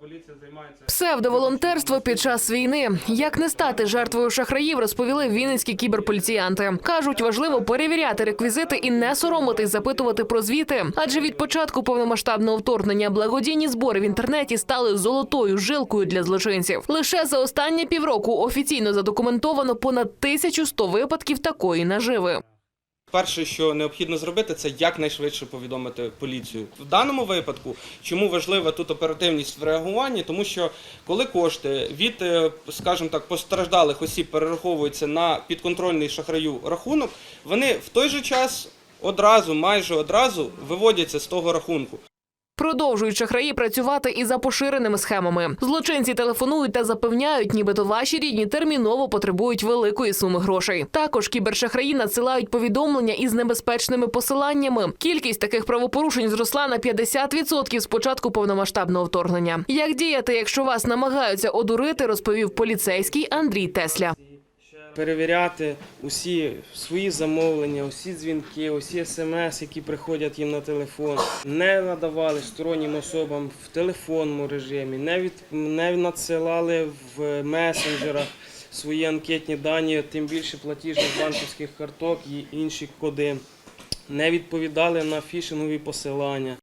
поліція займається. Псевдоволонтерство під час війни. Як не стати жертвою шахраїв, розповіли вінницькі кіберполіціянти. Кажуть, важливо перевіряти реквізити і не соромитись запитувати про звіти. Адже від початку повномасштабного вторгнення благодійні збори в інтернеті стали золотою жилкою для злочинців. Лише за останні півроку офіційно задокументовано понад 1100 випадків такої наживи. Перше, що необхідно зробити, це якнайшвидше повідомити поліцію. В даному випадку, чому важлива тут оперативність в реагуванні, тому що коли кошти від, е, скажімо так, постраждалих осіб перераховуються на підконтрольний шахраю рахунок, вони в той же час одразу, майже одразу виводяться з того рахунку. Продовжують шахраї працювати і за поширеними схемами. Злочинці телефонують та запевняють, нібито ваші рідні терміново потребують великої суми грошей. Також кібершахраї надсилають повідомлення із небезпечними посиланнями. Кількість таких правопорушень зросла на 50% з початку повномасштабного вторгнення. Як діяти, якщо вас намагаються одурити, розповів поліцейський Андрій Тесля. Перевіряти усі свої замовлення, усі дзвінки, усі смс, які приходять їм на телефон, не надавали стороннім особам в телефонному режимі, не, від, не надсилали в месенджерах свої анкетні дані, тим більше платіжних банківських карток і інші коди. Не відповідали на фішингові посилання.